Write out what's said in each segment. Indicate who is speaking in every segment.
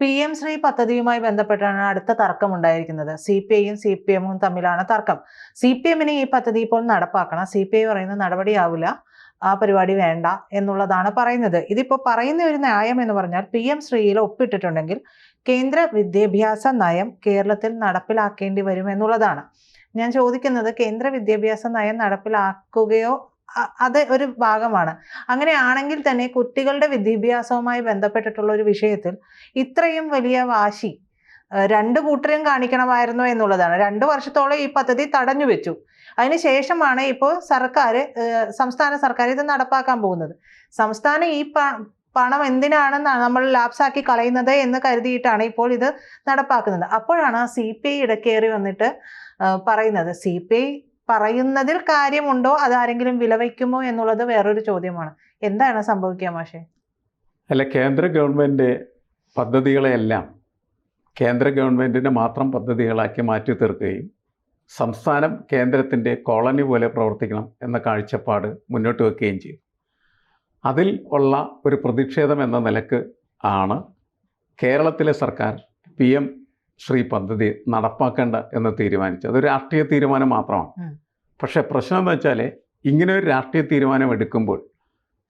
Speaker 1: P M Shri പദ്ധതിയുമായി ബന്ധപ്പെട്ടാണ് അടുത്ത തർക്കം ഉണ്ടായിരിക്കുന്നത്. സി പി ഐയും സി പി എമ്മും തമ്മിലാണ് തർക്കം. സി പി എമ്മിന് ഈ പദ്ധതി ഇപ്പോൾ നടപ്പാക്കണം. സി പി ഐ പറയുന്ന നടപടിയാവില്ല. ആ പരിപാടി വേണ്ട എന്നുള്ളതാണ് പറയുന്നത്. ഇതിപ്പോൾ പറയുന്ന ഒരു ന്യായം എന്ന് പറഞ്ഞാൽ പി എം ശ്രീയിൽ ഒപ്പിട്ടിട്ടുണ്ടെങ്കിൽ കേന്ദ്ര വിദ്യാഭ്യാസ നയം കേരളത്തിൽ നടപ്പിലാക്കേണ്ടി വരും എന്നുള്ളതാണ്. ഞാൻ ചോദിക്കുന്നത് കേന്ദ്ര വിദ്യാഭ്യാസ നയം നടപ്പിലാക്കുകയോ അത് ഒരു ഭാഗമാണ്. അങ്ങനെയാണെങ്കിൽ തന്നെ കുട്ടികളുടെ വിദ്യാഭ്യാസവുമായി ബന്ധപ്പെട്ടിട്ടുള്ള ഒരു വിഷയത്തിൽ ഇത്രയും വലിയ വാശി രണ്ട് കൂട്ടരും കാണിക്കണമായിരുന്നു എന്നുള്ളതാണ്. രണ്ട് വർഷത്തോളം ഈ പദ്ധതി തടഞ്ഞു വെച്ചു. അതിനുശേഷമാണ് ഇപ്പോൾ സർക്കാർ സംസ്ഥാന സർക്കാർ ഇത് നടപ്പാക്കാൻ പോകുന്നത്. സംസ്ഥാനം ഈ പണം എന്തിനാണ് നമ്മൾ ലാപ്സാക്കി കളയുന്നത് എന്ന് കരുതിയിട്ടാണ് ഇപ്പോൾ ഇത് നടപ്പാക്കുന്നത്. അപ്പോഴാണ് സി പി ഐ ഇടക്കേറി വന്നിട്ട് പറയുന്നത്. സി പി ഐ പറയുന്നതിൽ കാര്യമുണ്ടോ? അതാരെങ്കിലും വിലവയ്ക്കുമോ എന്നുള്ളത് വേറൊരു ചോദ്യമാണ്. എന്താണ് സംഭവിക്കുക മാഷെ?
Speaker 2: അല്ല കേന്ദ്ര ഗവൺമെന്റ് പദ്ധതികളെയെല്ലാം കേന്ദ്ര ഗവൺമെന്റിന്റെ മാത്രം പദ്ധതികളാക്കി മാറ്റി തീർക്കുകയും സംസ്ഥാനം കേന്ദ്രത്തിന്റെ കോളനി പോലെ പ്രവർത്തിക്കണം എന്ന കാഴ്ചപ്പാട് മുന്നോട്ട് വെക്കുകയും ചെയ്തു. അതിൽ ഉള്ള ഒരു പ്രതിഷേധം എന്ന നിലയ്ക്ക് ആണ് കേരളത്തിലെ സർക്കാർ പി എം ശ്രീ പദ്ധതി നടപ്പാക്കേണ്ട എന്ന് തീരുമാനിച്ചു. അതൊരു രാഷ്ട്രീയ തീരുമാനം മാത്രമാണ്. പക്ഷെ പ്രശ്നം എന്ന് വെച്ചാൽ ഇങ്ങനെ ഒരു രാഷ്ട്രീയ തീരുമാനം എടുക്കുമ്പോൾ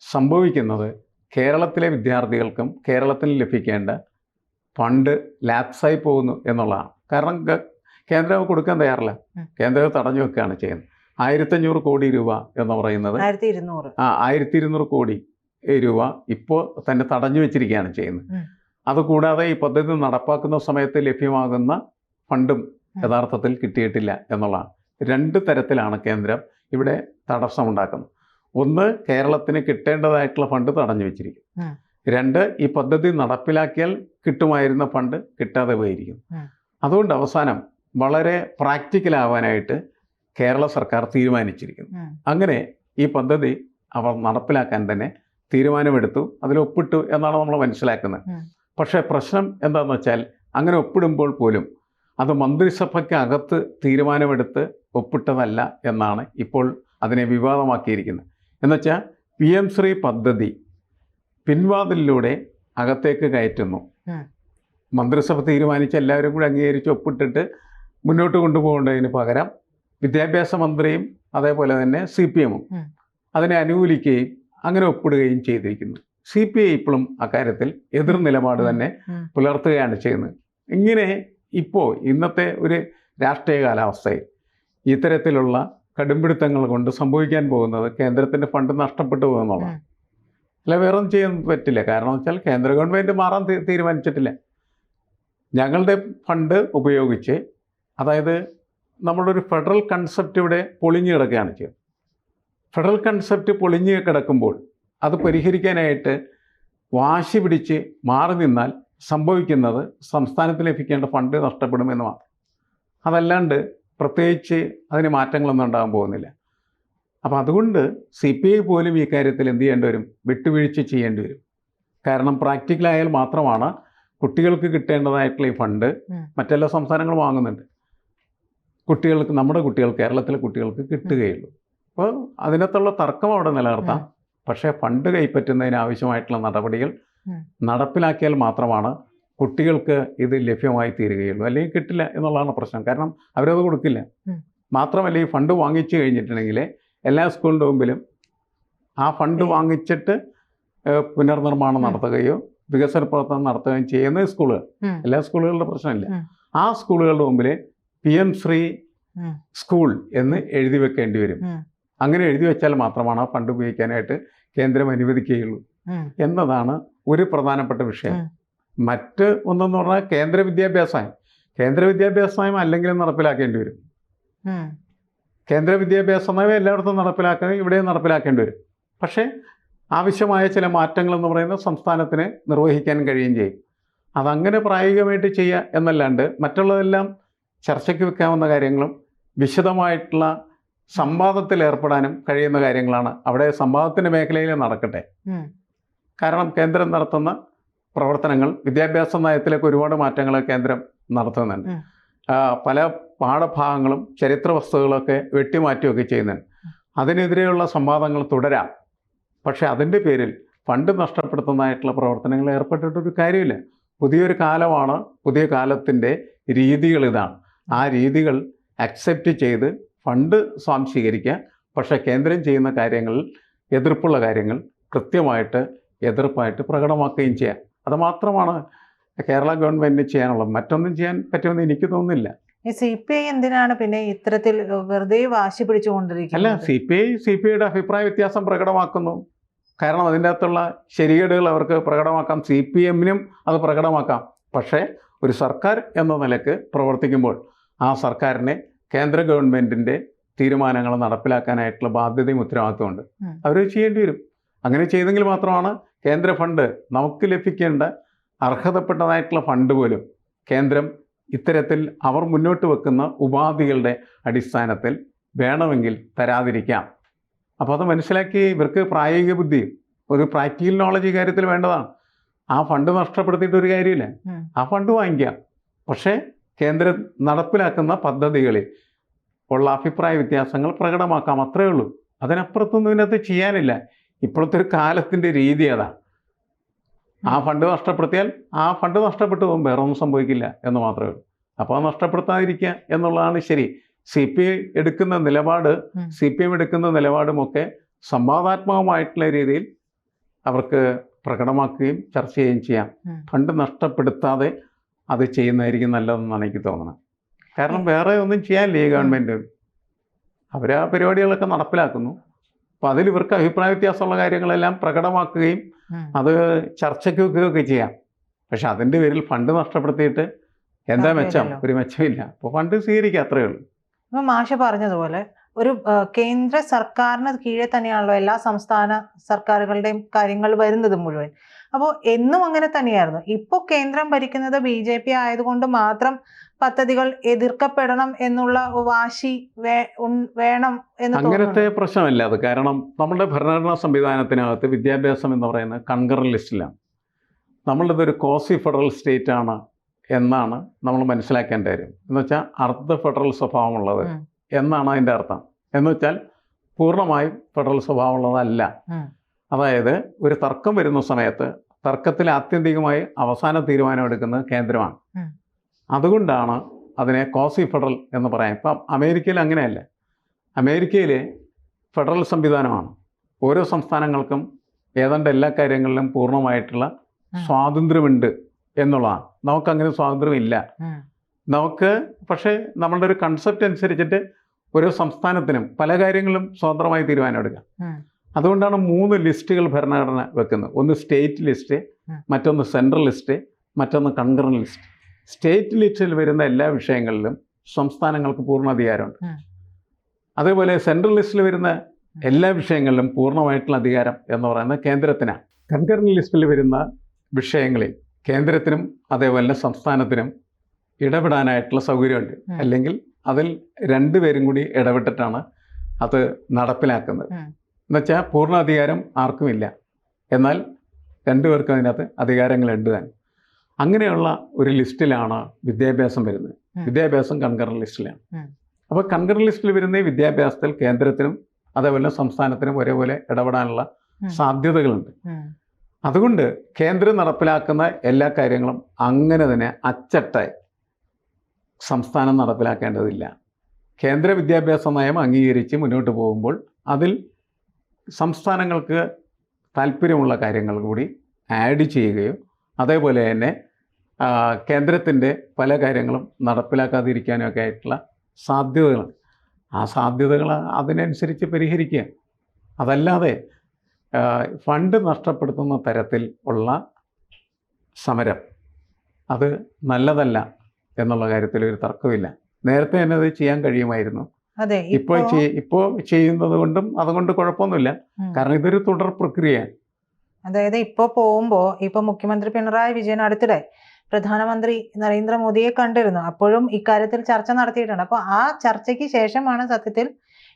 Speaker 2: സംഭവിക്കുന്നത് കേരളത്തിലെ വിദ്യാർത്ഥികൾക്കും കേരളത്തിൽ ലഭിക്കേണ്ട ഫണ്ട് ലാപ്സായി പോകുന്നു എന്നുള്ളതാണ്. കാരണം കേന്ദ്രം കൊടുക്കാൻ തയ്യാറില്ല. കേന്ദ്രം തടഞ്ഞു വെക്കുകയാണ് ചെയ്യുന്നത്. ആയിരത്തഞ്ഞൂറ് കോടി രൂപ എന്ന് പറയുന്നത് ആ ആയിരത്തി ഇരുന്നൂറ് കോടി രൂപ ഇപ്പോൾ തന്നെ തടഞ്ഞു വെച്ചിരിക്കുകയാണ് ചെയ്യുന്നത്. അതുകൂടാതെ ഈ പദ്ധതി നടപ്പാക്കുന്ന സമയത്ത് ലഭ്യമാകുന്ന ഫണ്ടും യഥാർത്ഥത്തിൽ കിട്ടിയിട്ടില്ല എന്നുള്ളതാണ്. രണ്ട് തരത്തിലാണ് കേന്ദ്രം ഇവിടെ തടസ്സമുണ്ടാക്കുന്നത്. ഒന്ന് കേരളത്തിന് കിട്ടേണ്ടതായിട്ടുള്ള ഫണ്ട് തടഞ്ഞു വെച്ചിരിക്കും രണ്ട് ഈ പദ്ധതി നടപ്പിലാക്കിയാൽ കിട്ടുമായിരുന്ന ഫണ്ട് കിട്ടാതെ പോയിരിക്കും അതുകൊണ്ട് അവസാനം വളരെ പ്രാക്ടിക്കൽ ആവാനായിട്ട് കേരള സർക്കാർ തീരുമാനിച്ചിരിക്കുന്നു. അങ്ങനെ ഈ പദ്ധതി അവർ നടപ്പിലാക്കാൻ തന്നെ തീരുമാനമെടുത്തു. അതിൽ ഒപ്പിട്ടു എന്നാണ് നമ്മൾ മനസ്സിലാക്കുന്നത്. പക്ഷേ പ്രശ്നം എന്താണെന്ന് വെച്ചാൽ അങ്ങനെ ഒപ്പിടുമ്പോൾ പോലും അത് മന്ത്രിസഭയ്ക്കകത്ത് തീരുമാനമെടുത്ത് ഒപ്പിട്ടതല്ല എന്നാണ് ഇപ്പോൾ അതിനെ വിവാദമാക്കിയിരിക്കുന്നത്. എന്നുവെച്ചാൽ പി എം ശ്രീ പദ്ധതി പിൻവാതിലിലൂടെ അകത്തേക്ക് കയറ്റുന്നു. മന്ത്രിസഭ തീരുമാനിച്ച് എല്ലാവരും കൂടി അംഗീകരിച്ച് ഒപ്പിട്ടിട്ട് മുന്നോട്ട് കൊണ്ടുപോകേണ്ടതിന് പകരം വിദ്യാഭ്യാസ മന്ത്രിയും അതേപോലെ തന്നെ സി പി എമ്മും അതിനെ അനുകൂലിക്കുകയും അങ്ങനെ ഒപ്പിടുകയും ചെയ്തിരിക്കുന്നു. സി പി ഐ ഇപ്പോഴും അക്കാര്യത്തിൽ എതിർ നിലപാട് തന്നെ പുലർത്തുകയാണ് ചെയ്യുന്നത്. ഇങ്ങനെ ഇപ്പോൾ ഇന്നത്തെ ഒരു രാഷ്ട്രീയ കാലാവസ്ഥയിൽ ഇത്തരത്തിലുള്ള കടുംപിടുത്തങ്ങൾ കൊണ്ട് സംഭവിക്കാൻ പോകുന്നത് കേന്ദ്രത്തിന്റെ ഫണ്ട് നഷ്ടപ്പെട്ടു പോകുന്നുള്ളതാണ്. അല്ല വേറെ ഒന്നും ചെയ്യാൻ പറ്റില്ല. കാരണം വെച്ചാൽ കേന്ദ്ര ഗവൺമെന്റ് മാറാൻ തീരുമാനിച്ചിട്ടില്ല. ഞങ്ങളുടെ ഫണ്ട് ഉപയോഗിച്ച് അതായത് നമ്മുടെ ഒരു ഫെഡറൽ കൺസെപ്റ്റ് ഇവിടെ പൊളിഞ്ഞു കിടക്കുകയാണ് ചെയ്യുന്നത്. ഫെഡറൽ കൺസെപ്റ്റ് പൊളിഞ്ഞു കിടക്കുമ്പോൾ അത് പരിഹരിക്കാനായിട്ട് വാശി പിടിച്ച് മാറി നിന്നാൽ സംഭവിക്കുന്നത് സംസ്ഥാനത്ത് ലഭിക്കേണ്ട ഫണ്ട് നഷ്ടപ്പെടുമെന്ന് മാത്രം. അതല്ലാണ്ട് പ്രത്യേകിച്ച് അതിന് മാറ്റങ്ങളൊന്നും ഉണ്ടാകാൻ പോകുന്നില്ല. അപ്പോൾ അതുകൊണ്ട് സി പി ഐ പോലും ഈ കാര്യത്തിൽ എന്ത് ചെയ്യേണ്ടി വരും? വിട്ടുവീഴ്ച ചെയ്യേണ്ടി വരും. കാരണം പ്രാക്ടിക്കലായാൽ മാത്രമാണ് കുട്ടികൾക്ക് കിട്ടേണ്ടതായിട്ടുള്ള ഈ ഫണ്ട് മറ്റെല്ലാ സംസ്ഥാനങ്ങളും വാങ്ങുന്നുണ്ട്. കുട്ടികൾക്ക് നമ്മുടെ കുട്ടികൾ കേരളത്തിലെ കുട്ടികൾക്ക് കിട്ടുകയുള്ളൂ. അപ്പോൾ അതിനകത്തുള്ള തർക്കം അവിടെ നിലനിർത്താം. പക്ഷേ ഫണ്ട് കൈപ്പറ്റുന്നതിന് ആവശ്യമായിട്ടുള്ള നടപടികൾ നടപ്പിലാക്കിയാൽ മാത്രമാണ് കുട്ടികൾക്ക് ഇത് ലഭ്യമായി തീരുകയുള്ളൂ അല്ലെങ്കിൽ കിട്ടില്ല എന്നുള്ളതാണ് പ്രശ്നം. കാരണം അവരത് കൊടുക്കില്ല. മാത്രമല്ല ഈ ഫണ്ട് വാങ്ങിച്ചു കഴിഞ്ഞിട്ടുണ്ടെങ്കിൽ എല്ലാ സ്കൂളിന്റെ മുമ്പിലും ആ ഫണ്ട് വാങ്ങിച്ചിട്ട് പുനർനിർമ്മാണം നടത്തുകയോ വികസന പ്രവർത്തനം നടത്തുകയും ചെയ്യുന്ന സ്കൂളുകൾ. എല്ലാ സ്കൂളുകളുടെ പ്രശ്നമില്ല. ആ സ്കൂളുകളുടെ മുമ്പിൽ പി എം ശ്രീ സ്കൂൾ എന്ന് എഴുതി വെക്കേണ്ടി വരും. അങ്ങനെ എഴുതി വെച്ചാൽ മാത്രമാണ് ആ ഫണ്ട് ഉപയോഗിക്കാനായിട്ട് കേന്ദ്രം അനുവദിക്കുകയുള്ളൂ. എന്നതാണ് ഒരു പ്രധാനപ്പെട്ട വിഷയം. മറ്റ് ഒന്നെന്ന് പറഞ്ഞാൽ കേന്ദ്ര വിദ്യാഭ്യാസ നയം കേന്ദ്ര വിദ്യാഭ്യാസ നയം അല്ലെങ്കിലും നടപ്പിലാക്കേണ്ടി വരും. കേന്ദ്ര വിദ്യാഭ്യാസ നയം എല്ലായിടത്തും നടപ്പിലാക്കാൻ ഇവിടെയും നടപ്പിലാക്കേണ്ടി വരും. പക്ഷേ ആവശ്യമായ ചില മാറ്റങ്ങൾ എന്ന് പറയുന്നത് സംസ്ഥാനത്തിന് നിർവഹിക്കാൻ കഴിയുകയും ചെയ്യും. അതങ്ങനെ പ്രായോഗികമായിട്ട് ചെയ്യുക എന്നല്ലാണ്ട് മറ്റുള്ളതെല്ലാം ചർച്ചയ്ക്ക് വെക്കാവുന്ന കാര്യങ്ങളും വിശദമായിട്ടുള്ള സംവാദത്തിൽ ഏർപ്പെടാനും കഴിയുന്ന കാര്യങ്ങളാണ് അവിടെ സംവാദത്തിന്റെ മേഖലയിൽ നടക്കട്ടെ. കാരണം കേന്ദ്രം നടത്തുന്ന പ്രവർത്തനങ്ങൾ വിദ്യാഭ്യാസ നയത്തിലേക്ക് ഒരുപാട് മാറ്റങ്ങൾ കേന്ദ്രം നടത്തുന്നുണ്ട്. പല പാഠഭാഗങ്ങളും ചരിത്ര വസ്തുക്കളൊക്കെ വെട്ടിമാറ്റുകയൊക്കെ ചെയ്യുന്നുണ്ട്. അതിനെതിരെയുള്ള സംവാദങ്ങൾ തുടരാം. പക്ഷേ അതിന്റെ പേരിൽ ഫണ്ട് നഷ്ടപ്പെടുത്തുന്നതായിട്ടുള്ള പ്രവർത്തനങ്ങൾ ഏർപ്പെട്ടിട്ടൊരു കാര്യമില്ല. പുതിയൊരു കാലമാണ് പുതിയ കാലത്തിന്റെ രീതികൾ ഇതാണ്. ആ രീതികൾ അക്സെപ്റ്റ് ചെയ്ത് ഫണ്ട് സ്വാംശീകരിക്കുക പക്ഷേ കേന്ദ്രം ചെയ്യുന്ന കാര്യങ്ങളിൽ എതിർപ്പുള്ള കാര്യങ്ങൾ കൃത്യമായിട്ട് എതിർപ്പായിട്ട് പ്രകടമാക്കുകയും ചെയ്യാം. അതുമാത്രമാണ് കേരള ഗവൺമെന്റിന് ചെയ്യാനുള്ളത്. മറ്റൊന്നും ചെയ്യാൻ പറ്റുമെന്ന് എനിക്ക് തോന്നുന്നില്ല.
Speaker 1: ഈ സി പി ഐ എന്തിനാണ് പിന്നെ ഇത്തരത്തിൽ വെറുതെ വാശി
Speaker 2: അല്ല
Speaker 1: പിടിച്ചുകൊണ്ടിരിക്കുന്നത്
Speaker 2: C P I C P ഐയുടെ അഭിപ്രായ വ്യത്യാസം പ്രകടമാക്കുന്നു. കാരണം അതിന്റെ അകത്തുള്ള ശരികേടുകൾ അവർക്ക് പ്രകടമാക്കാം. സി പി എമ്മിനും അത് പ്രകടമാക്കാം. പക്ഷേ ഒരു സർക്കാർ എന്ന നിലയ്ക്ക് പ്രവർത്തിക്കുമ്പോൾ ആ സർക്കാരിനെ കേന്ദ്ര ഗവൺമെന്റിന്റെ തീരുമാനങ്ങൾ നടപ്പിലാക്കാനായിട്ടുള്ള ബാധ്യതയും ഉത്തരവാദിത്വമുണ്ട്
Speaker 1: ഉണ്ട്
Speaker 2: അവർ ചെയ്യേണ്ടി വരും. അങ്ങനെ ചെയ്തെങ്കിൽ മാത്രമാണ് കേന്ദ്ര ഫണ്ട് നമുക്ക് ലഭിക്കേണ്ട അർഹതപ്പെട്ടതായിട്ടുള്ള ഫണ്ട് പോലും കേന്ദ്രം ഇത്തരത്തിൽ അവർ മുന്നോട്ട് വെക്കുന്ന ഉപാധികളുടെ അടിസ്ഥാനത്തിൽ വേണമെങ്കിൽ തരാതിരിക്കാം. അപ്പോൾ അത് മനസ്സിലാക്കി ഇവർക്ക് പ്രായോഗിക ബുദ്ധി ഒരു പ്രാക്ടിക്കൽ നോളജ് കാര്യത്തിൽ വേണ്ടതാണ്. ആ ഫണ്ട് നഷ്ടപ്പെടുത്തിയിട്ട് ഒരു കാര്യമില്ല. ആ ഫണ്ട് വാങ്ങിക്കാം. പക്ഷേ കേന്ദ്രം നടപ്പിലാക്കുന്ന പദ്ധതികളിൽ ഉള്ള അഭിപ്രായ വ്യത്യാസങ്ങൾ പ്രകടമാക്കാം അത്രയേ ഉള്ളൂ. അതിനപ്പുറത്തൊന്നും ഇതിനകത്ത് ചെയ്യാനില്ല. ഇപ്പോഴത്തെ ഒരു കാലത്തിന്റെ രീതി അതാണ് ആ ഫണ്ട് നഷ്ടപ്പെടുത്തിയാൽ ആ ഫണ്ട് നഷ്ടപ്പെട്ടു പോകും വേറെ ഒന്നും സംഭവിക്കില്ല എന്ന് മാത്രമേ ഉള്ളൂ. അപ്പോൾ അത് നഷ്ടപ്പെടുത്താതിരിക്കുക എന്നുള്ളതാണ് ശരി. സി പി ഐ എടുക്കുന്ന നിലപാട്. സി പി എം എടുക്കുന്ന നിലപാടുമൊക്കെ സംവാദാത്മകമായിട്ടുള്ള രീതിയിൽ അവർക്ക് പ്രകടമാക്കുകയും ചർച്ച ചെയ്യുകയും ചെയ്യാം. ഫണ്ട് നഷ്ടപ്പെടുത്താതെ അത് ചെയ്യുന്നതായിരിക്കും നല്ലതെന്നാണ് എനിക്ക് തോന്നുന്നത് കാരണം വേറെ ഒന്നും ചെയ്യാനില്ല ഈ ഗവൺമെന്റ് അവർ ആ പരിപാടികളൊക്കെ നടപ്പിലാക്കുന്നു. അപ്പോൾ അതിൽ ഇവർക്ക് അഭിപ്രായ വ്യത്യാസമുള്ള കാര്യങ്ങളെല്ലാം പ്രകടമാക്കുകയും അത് ചർച്ചയ്ക്ക് വെക്കുകയൊക്കെ ചെയ്യാം. പക്ഷെ അതിന്റെ പേരിൽ ഫണ്ട് നഷ്ടപ്പെടുത്തിയിട്ട് എന്താ മെച്ചം? ഒരു മെച്ചമില്ല. അപ്പോൾ ഫണ്ട് സ്വീകരിക്കുക അത്രയേ ഉള്ളൂ.
Speaker 1: ഇപ്പം മാഷ പറഞ്ഞതുപോലെ ഒരു കേന്ദ്ര സർക്കാരിന് കീഴെ തന്നെയാണല്ലോ എല്ലാ സംസ്ഥാന സർക്കാരുകളുടെയും കാര്യങ്ങൾ വരുന്നത് മുഴുവൻ. അപ്പോൾ എന്നും അങ്ങനെ തന്നെയായിരുന്നു. ഇപ്പോൾ കേന്ദ്രം ഭരിക്കുന്നത് ബി ജെ പി ആയതുകൊണ്ട് മാത്രം പദ്ധതികൾ എതിർക്കപ്പെടണം എന്നുള്ള വാശി വേണം എന്ന്
Speaker 2: അങ്ങനത്തെ പ്രശ്നമല്ല. അത് കാരണം നമ്മുടെ ഭരണഘടനാ സംവിധാനത്തിനകത്ത് വിദ്യാഭ്യാസം എന്ന് പറയുന്നത് കൺകറൻ ലിസ്റ്റിലാണ്. നമ്മളിതൊരു കോസി ഫെഡറൽ സ്റ്റേറ്റ് ആണ് എന്നാണ് നമ്മൾ മനസ്സിലാക്കേണ്ട കാര്യം. എന്ന് വെച്ചാൽ അർദ്ധ ഫെഡറൽ സ്വഭാവമുള്ളത് എന്നാണ് അതിന്റെ അർത്ഥം. എന്ന് വെച്ചാൽ പൂർണമായും ഫെഡറൽ സ്വഭാവമുള്ളതല്ല. അതായത് ഒരു തർക്കം വരുന്ന സമയത്ത് തർക്കത്തിൽ ആത്യന്തികമായി അവസാന തീരുമാനം എടുക്കുന്നത് കേന്ദ്രമാണ്. അതുകൊണ്ടാണ് അതിനെ കോസി ഫെഡറൽ എന്ന് പറയാം. ഇപ്പം അമേരിക്കയിൽ അങ്ങനെയല്ല. അമേരിക്കയിൽ ഫെഡറൽ സംവിധാനമാണ്. ഓരോ സംസ്ഥാനങ്ങൾക്കും ഏതാണ്ട് എല്ലാ കാര്യങ്ങളിലും
Speaker 1: പൂർണമായിട്ടുള്ള.
Speaker 2: സ്വാതന്ത്ര്യമുണ്ട് എന്നുള്ളതാണ്. നമുക്കങ്ങനെ സ്വാതന്ത്ര്യമില്ല. നമുക്ക് പക്ഷേ നമ്മളുടെ ഒരു കൺസെപ്റ്റ് അനുസരിച്ചിട്ട് ഓരോ സംസ്ഥാനത്തിനും പല കാര്യങ്ങളും സ്വതന്ത്രമായി തീരുമാനമെടുക്കാം. അതുകൊണ്ടാണ് മൂന്ന് ലിസ്റ്റുകൾ ഭരണഘടന വെക്കുന്നത്. ഒന്ന് സ്റ്റേറ്റ് ലിസ്റ്റ് മറ്റൊന്ന് സെൻട്രൽ ലിസ്റ്റ് മറ്റൊന്ന് കൺകറൻ ലിസ്റ്റ്. സ്റ്റേറ്റ് ലിസ്റ്റിൽ വരുന്ന എല്ലാ വിഷയങ്ങളിലും സംസ്ഥാനങ്ങൾക്ക് പൂർണ അധികാരമുണ്ട് അതേപോലെ സെൻട്രൽ ലിസ്റ്റിൽ വരുന്ന എല്ലാ വിഷയങ്ങളിലും പൂർണമായിട്ടുള്ള അധികാരം എന്ന് പറയുന്നത് കേന്ദ്രത്തിനാണ്. കൺകറൻ ലിസ്റ്റിൽ വരുന്ന വിഷയങ്ങളിൽ കേന്ദ്രത്തിനും അതേപോലെ സംസ്ഥാനത്തിനും ഇടപെടാനായിട്ടുള്ള സൗകര്യമുണ്ട്. അല്ലെങ്കിൽ അതിൽ രണ്ടുപേരും കൂടി ഇടപെട്ടിട്ടാണ് അത് നടപ്പിലാക്കുന്നത്. എന്നുവെച്ചാൽ പൂർണ അധികാരം ആർക്കുമില്ല. എന്നാൽ രണ്ടുപേർക്കും അതിനകത്ത് അധികാരങ്ങളുണ്ട് താൻ. അങ്ങനെയുള്ള ഒരു ലിസ്റ്റിലാണ് വിദ്യാഭ്യാസം വരുന്നത്. വിദ്യാഭ്യാസം കൺകറൻ ലിസ്റ്റിലാണ്. അപ്പോൾ കൺകറൻ ലിസ്റ്റിൽ വരുന്ന വിദ്യാഭ്യാസത്തിൽ കേന്ദ്രത്തിനും അതേപോലെ സംസ്ഥാനത്തിനും ഒരേപോലെ ഇടപെടാനുള്ള സാധ്യതകളുണ്ട്. അതുകൊണ്ട് കേന്ദ്രം നടപ്പിലാക്കുന്ന എല്ലാ കാര്യങ്ങളും അങ്ങനെ തന്നെ അച്ചട്ടായി സംസ്ഥാനം നടപ്പിലാക്കേണ്ടതില്ല. കേന്ദ്ര വിദ്യാഭ്യാസ നയം അംഗീകരിച്ച് മുന്നോട്ട് പോകുമ്പോൾ അതിൽ സംസ്ഥാനങ്ങൾക്ക് താല്പര്യമുള്ള കാര്യങ്ങൾ കൂടി ആഡ് ചെയ്യുകയും അതേപോലെ തന്നെ കേന്ദ്രത്തിന്റെ പല കാര്യങ്ങളും നടപ്പിലാക്കാതിരിക്കാനും ഒക്കെ ആയിട്ടുള്ള സാധ്യതകൾ ആ സാധ്യതകൾ അതിനനുസരിച്ച് പരിഹരിക്കുക. അതല്ലാതെ ഫണ്ട് നഷ്ടപ്പെടുത്തുന്ന തരത്തിൽ ഉള്ള സമരം അത് നല്ലതല്ല എന്നുള്ള കാര്യത്തിൽ ഒരു തർക്കമില്ല നേരത്തെ തന്നെ അത് ചെയ്യാൻ കഴിയുമായിരുന്നു. ഇപ്പോൾ
Speaker 1: ഇപ്പോ
Speaker 2: ചെയ്- ചെയ്യുന്നത് കൊണ്ടും അതുകൊണ്ട് കുഴപ്പമൊന്നുമില്ല. കാരണം ഇതൊരു തുടർ പ്രക്രിയ
Speaker 1: അതായത് ഇപ്പോ പോകുമ്പോ ഇപ്പൊ മുഖ്യമന്ത്രി പിണറായി വിജയൻ അടുത്തിടെ പ്രധാനമന്ത്രി നരേന്ദ്രമോദിയെ കണ്ടിരുന്നു. അപ്പോഴും ഇക്കാര്യത്തിൽ ചർച്ച നടത്തിയിട്ടുണ്ട്. അപ്പൊ ആ ചർച്ചയ്ക്ക് ശേഷമാണ് സത്യത്തിൽ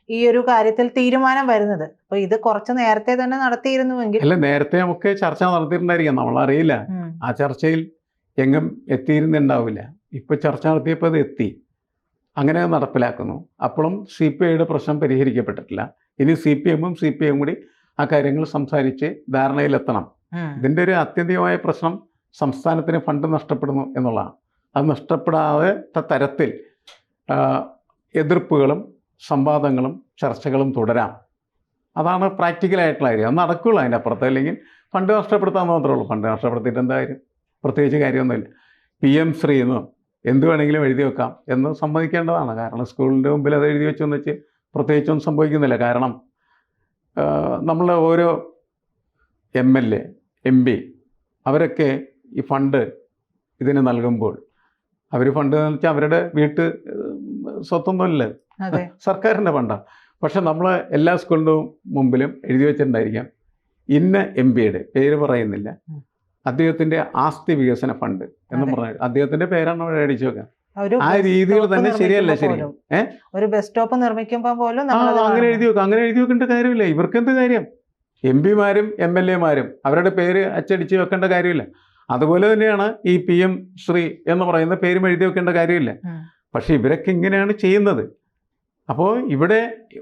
Speaker 1: ഈ ഒരു കാര്യത്തിൽ തീരുമാനം വരുന്നത്. അപ്പൊ ഇത് കുറച്ച് നേരത്തെ തന്നെ നടത്തിയിരുന്നുവെങ്കിൽ
Speaker 2: അല്ല നേരത്തെ നമുക്ക് ചർച്ച നടത്തിയിട്ടുണ്ടായിരിക്കാം. നമ്മൾ
Speaker 1: അറിയില്ല
Speaker 2: ആ ചർച്ചയിൽ എങ്ങും എത്തിയിരുന്നുണ്ടാവില്ല. ഇപ്പൊ ചർച്ച നടത്തിയപ്പോൾ അത് എത്തി. അങ്ങനെ നടപ്പിലാക്കുന്നു. അപ്പോഴും സി പി ഐയുടെ പ്രശ്നം പരിഹരിക്കപ്പെട്ടിട്ടില്ല. ഇനി സി പി എമ്മും സി പി എം കൂടി ആ കാര്യങ്ങൾ സംസാരിച്ച് ധാരണയിലെത്തണം. ഇതിന്റെ ഒരു ആത്യന്തികമായ പ്രശ്നം സംസ്ഥാനത്തിന് ഫണ്ട് നഷ്ടപ്പെടുന്നു എന്നുള്ളതാണ്. അത് നഷ്ടപ്പെടാത്ത തരത്തിൽ എതിർപ്പുകളും സംവാദങ്ങളും ചർച്ചകളും തുടരാം. അതാണ് പ്രാക്ടിക്കലായിട്ടുള്ള കാര്യം. അത് നടക്കുള്ളൂ അതിന്റെ അപ്പുറത്ത്. അല്ലെങ്കിൽ ഫണ്ട് നഷ്ടപ്പെടുത്താൻ മാത്രമേ ഉള്ളൂ. ഫണ്ട് നഷ്ടപ്പെടുത്തിയിട്ട് എന്തായാലും പ്രത്യേകിച്ച് കാര്യമൊന്നുമില്ല. പി എം ശ്രീ എന്നോ എന്ത് വേണമെങ്കിലും എഴുതി വെക്കാം എന്ന് സമ്മതിക്കേണ്ടതാണ്. കാരണം സ്കൂളിന്റെ മുമ്പിൽ അത് എഴുതി വെച്ചെന്ന് വെച്ച് പ്രത്യേകിച്ചൊന്നും സംഭവിക്കുന്നില്ല. കാരണം നമ്മൾ ഓരോ M L A M P അവരൊക്കെ ഈ ഫണ്ട് ഇതിന് നൽകുമ്പോൾ അവർ ഫണ്ട് എന്ന് വെച്ചാൽ അവരുടെ വീട്ട് സ്വത്തൊന്നുമില്ല സർക്കാരിന്റെ ഫണ്ടാണ് പക്ഷെ നമ്മൾ എല്ലാ സ്കൂളിന്റെ മുമ്പിലും എഴുതി വെച്ചിട്ടുണ്ടായിരിക്കാം. ഇന്ന എം പിയുടെ പേര് പറയുന്നില്ല.
Speaker 1: ഉം.
Speaker 2: അദ്ദേഹത്തിന്റെ ആസ്തി വികസന ഫണ്ട് എന്ന് പറഞ്ഞ അദ്ദേഹത്തിന്റെ പേരാണ് അവിടെ അടിച്ചു
Speaker 1: വെക്കാൻ
Speaker 2: ആ
Speaker 1: രീതികൾ
Speaker 2: രീതിയിൽ തന്നെ ശരിയല്ല ശരി
Speaker 1: ഒരു ബസ് സ്റ്റോപ്പ് നിർമ്മിക്കുമ്പോൾ പോലും
Speaker 2: അങ്ങനെ എഴുതി വെക്കും. അങ്ങനെ എഴുതി വെക്കേണ്ട കാര്യമില്ല. ഇവർക്ക് എന്ത് കാര്യം? എം പിമാരും എം എൽ എമാരും അവരുടെ പേര് അച്ചടിച്ച് വെക്കേണ്ട കാര്യമില്ല. അതുപോലെ തന്നെയാണ് ഈ പി എം ശ്രീ എന്ന് പറയുന്ന പേരും എഴുതി വെക്കേണ്ട കാര്യമില്ല. പക്ഷെ ഇവരൊക്കെ ഇങ്ങനെയാണ് ചെയ്യുന്നത്. അപ്പോൾ ഇവിടെ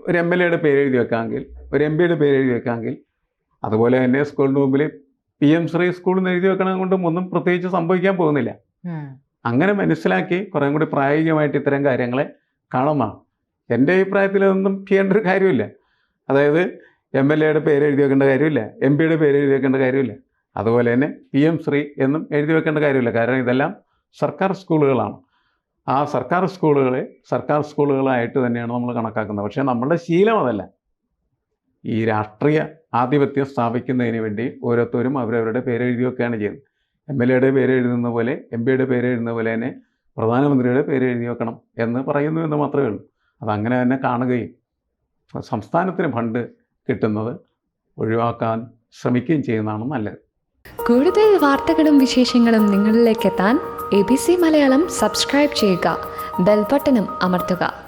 Speaker 2: ഒരു എം എൽ എയുടെ പേര് എഴുതി വെക്കാമെങ്കിൽ ഒരു എം പിയുടെ പേര് എഴുതി വെക്കാമെങ്കിൽ അതുപോലെ തന്നെ സ്കൂളിന് മുമ്പിൽ പി എം ശ്രീ സ്കൂൾ നിന്ന് എഴുതി വെക്കണം കൊണ്ടും ഒന്നും പ്രത്യേകിച്ച് സംഭവിക്കാൻ പോകുന്നില്ല. അങ്ങനെ മനസ്സിലാക്കി കുറേ കൂടി പ്രായോഗികമായിട്ട് ഇത്തരം കാര്യങ്ങളെ കാണുന്നതാണ് എന്റെ അഭിപ്രായത്തിൽ അതൊന്നും ചെയ്യേണ്ട ഒരു കാര്യമില്ല. അതായത് എം എൽ എയുടെ പേര് എഴുതി വെക്കേണ്ട കാര്യമില്ല എം പിയുടെ പേര് എഴുതി വെക്കേണ്ട കാര്യമില്ല. അതുപോലെ തന്നെ പി എം ശ്രീ എന്നും എഴുതി വെക്കേണ്ട കാര്യമില്ല. കാരണം ഇതെല്ലാം സർക്കാർ സ്കൂളുകളാണ്. ആ സർക്കാർ സ്കൂളുകളെ സർക്കാർ സ്കൂളുകളായിട്ട് തന്നെയാണ് നമ്മൾ കണക്കാക്കുന്നത്. പക്ഷേ നമ്മളുടെ ശീലം അതല്ല. ഈ രാഷ്ട്രീയ ആധിപത്യം സ്ഥാപിക്കുന്നതിന് വേണ്ടി ഓരോരുത്തരും അവരവരുടെ പേരെഴുതിയൊക്കെയാണ് ചെയ്യുന്നത്. എം എൽ എയുടെ പേരെഴുതുന്ന പോലെ എം പിയുടെ പേരെഴുതുന്ന പോലെ തന്നെ പ്രധാനമന്ത്രിയുടെ പേരെഴുതി വെക്കണം എന്ന് പറയുന്നു എന്ന് മാത്രമേ ഉള്ളൂ. അതങ്ങനെ തന്നെ കാണുകയും സംസ്ഥാനത്തിന് ഫണ്ട് കിട്ടുന്നത് ഒഴിവാക്കാൻ ശ്രമിക്കുകയും ചെയ്യുന്നതാണ് നല്ലത്.
Speaker 3: കൂടുതൽ വാർത്തകളും വിശേഷങ്ങളും നിങ്ങളിലേക്ക് എത്താൻ A B C Malayalam subscribe ചെയ്യുക. ബെൽബട്ടനും അമർത്തുക.